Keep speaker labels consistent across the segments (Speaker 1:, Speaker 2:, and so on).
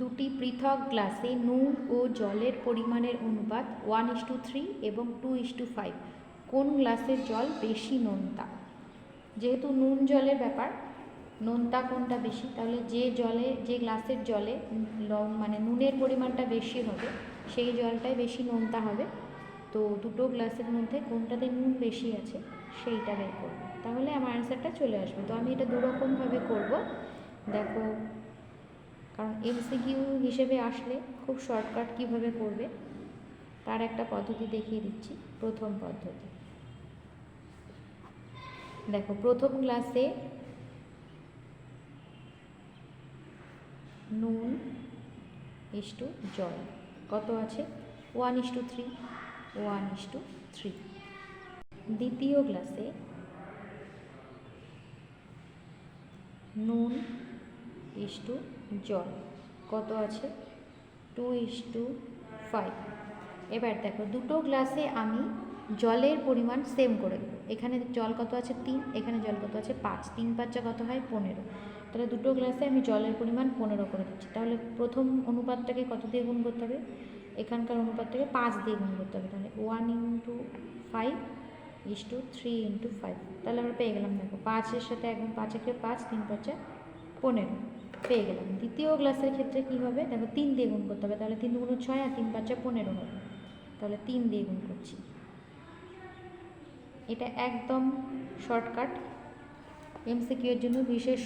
Speaker 1: দুটি পৃথক গ্লাসে নুন ও জলের পরিমাণের অনুপাত ওয়ান ইস টু থ্রি এবং টু ইস টু ফাইভ কোন গ্লাসের জল বেশি নোনতা? যেহেতু নুন জলের ব্যাপার, নোনতা কোনটা বেশি? তাহলে যে জলে, যে গ্লাসের জলে মানে নুনের পরিমাণটা বেশি হবে, সেই জলটাই বেশি নোনতা হবে। তো দুটো গ্লাসের মধ্যে কোনটাতে নুন বেশি আছে, সেইটা বের করব। তাহলে আমার অ্যান্সারটা চলে আসবে। তো আমি এটা দুরকমভাবে করব। দেখো কারণ এমসিকিউ হিসেবে আসলে খুব শর্টকাট কীভাবে করবে, তার একটা পদ্ধতি দেখিয়ে দিচ্ছি, প্রথম পদ্ধতি। দেখো, প্রথম গ্লাসে নুন ইস টু জল। কত আছে? One is to three one is to three দ্বিতীয় গ্লাসে নুন ইস টু জল। কত আছে? Two is to five. এবার দেখো, দুটো গ্লাসে আমি জলের পরিমাণ সেম করে এখানে জল কত আছে? তিন। এখানে জল কত আছে? পাঁচ। তিন পাঁচটা কত হয়? পনেরো। তাহলে দুটো গ্লাসে আমি জলের পরিমাণ পনেরো করে দিচ্ছি। তাহলে প্রথম অনুপাতটাকে কত দিয়ে গুণ করতে হবে? এখানকার অনুপাতটাকে পাঁচ দিয়ে গুণ করতে হবে। তাহলে one into five is to three into five তাহলে আমরা পেয়ে গেলাম, দেখো, পাঁচের সাথে একদম পাঁচেকে পাঁচ? তিন পাঁচে পনেরো, পেয়ে গেলাম। দ্বিতীয় গ্লাসের ক্ষেত্রে কী হবে? দেখো তিন দিয়ে গুণ করতে হবে, তাহলে তিন দুগুণ ছয় আর তিন পাঁচে পনেরো হবে। তাহলে তিন দিয়ে গুণ করছি। এটা একদম শর্টকাট এমসিকিউ এর জন্য বিশেষ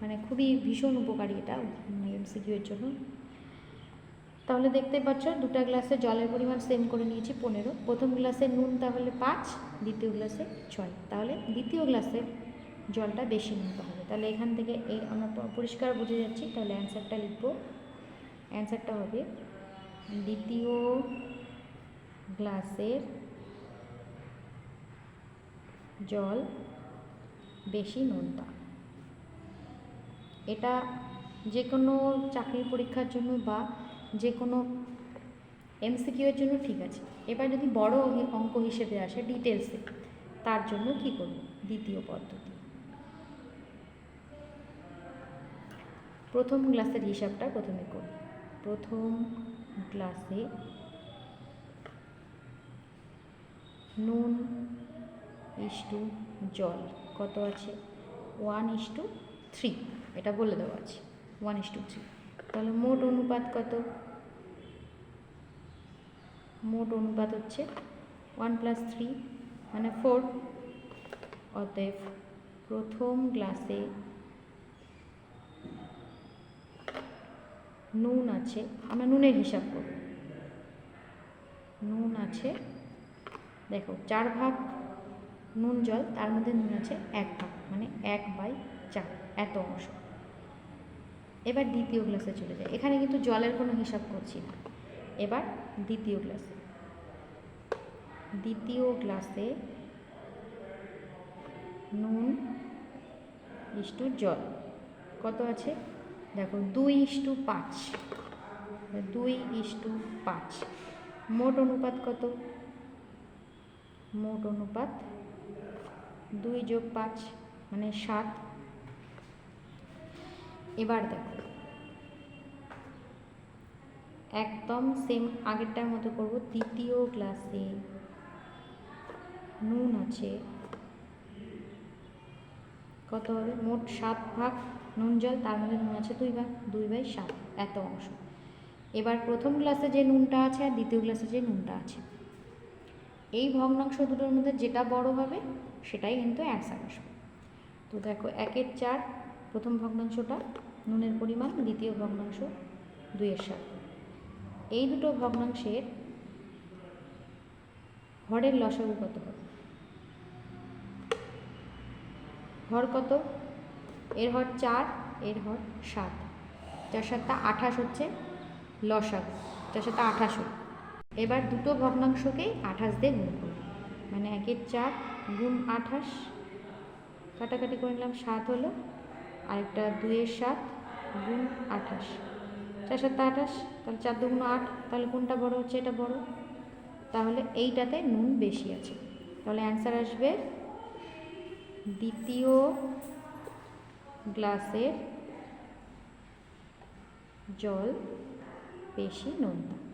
Speaker 1: মানে খুবই ভীষণ উপকারী এটা এমসিকিউ এর জন্য। তাহলে দেখতে পাচ্ছ, দুটা গ্লাসে জলের পরিমাণ সেম করে নিয়েছি, পনেরো। প্রথম গ্লাসে নুন তাহলে পাঁচ, দ্বিতীয় গ্লাসে ছয়। তাহলে দ্বিতীয় গ্লাসে জলটা বেশি নিতে হবে। তাহলে এখান থেকে এই আমরা পরিষ্কার বুঝে যাচ্ছি, তাহলে অ্যান্সারটা লিখব। অ্যান্সারটা হবে দ্বিতীয় গ্লাসের জল বেশি নোনতা। এটা যে কোনো চাকরির পরীক্ষার জন্য বা যে কোনো এমসিকিউ এর জন্য ঠিক আছে। এবার যদি বড় অঙ্ক হিসেবে আসে ডিটেলসে তার জন্য কি করব? দ্বিতীয় পদ্ধতি। প্রথম গ্লাসের হিসাবটা প্রথমে করি। প্রথম গ্লাসে নুন ইস টু জল। কত আছে? One is to three. এটা বলে দেওয়া আছে। One is to three. তাহলে মোট অনুপাত কত? মোট অনুপাত হচ্ছে ওয়ান প্লাস থ্রি মানে ফোর। অতএব প্রথম গ্লাসে নুন আছে, আমরা নুনের হিসাব করব। নুন আছে, দেখো, চার ভাগ নুন জল, তার মধ্যে নুন আছে এক ভাগ মানে এক বাই চার, এত অংশ। এবার দ্বিতীয় গ্লাসে চলে যায় এখানে কিন্তু জলের কোনো হিসাব করছি না। এবার দ্বিতীয় গ্লাসে। দ্বিতীয় গ্লাসে নুন ইস্টু জল। কত আছে? দেখো, দুই ইস্টু পাঁচ। দুই ইস্টু পাঁচ। মোট অনুপাত কত? মোট অনুপাত দুই যোগ পাঁচ মানে সাত। এবার দেখো, একদম সেম আগেরটার মতো করব, দ্বিতীয় গ্লাসে নুন আছে। কত হবে? মোট সাত ভাগ নুন জল, তার মধ্যে নুন আছে দুই ভাগ, দুই বাই সাত, এত অংশ। এবার প্রথম গ্লাসে যে নুনটা আছে আর দ্বিতীয় গ্লাসে যে নুনটা আছে। এই ভগ্নাংশ দুটোর মধ্যে যেটা বড় হবে, সেটাই কিন্তু অ্যান্সার আসবে। তো দেখো, একের চার, প্রথম ভগ্নাংশটা, নুনের পরিমাণ, দ্বিতীয় ভগ্নাংশ, দুইয়ের সাত। এই দুটো ভগ্নাংশের হরের লসাগু কত হবে? হর কত? এর হর চার, এর হর সাত। চার সাতটা আঠাশ হচ্ছে লসাগু। চার সাতটা আঠাশ হলো এবার দুটো ভগ্নাংশকেই আঠাশ দিয়ে গুণ করব মানে একের চার গুণ আঠাশ, কাটাকাটি করে নিলাম সাত হলো। আরেকটা দুইয়ের সাত গুণ আঠাশ। চার সাতটা আঠাশ, তাহলে চার দুগুণ আট, তাহলে কোনটা বড় হচ্ছে এটা বড়? তাহলে এইটাতে নুন বেশি আছে। তাহলে অ্যান্সার আসবে দ্বিতীয় গ্লাসের জল বেশি নোনতা।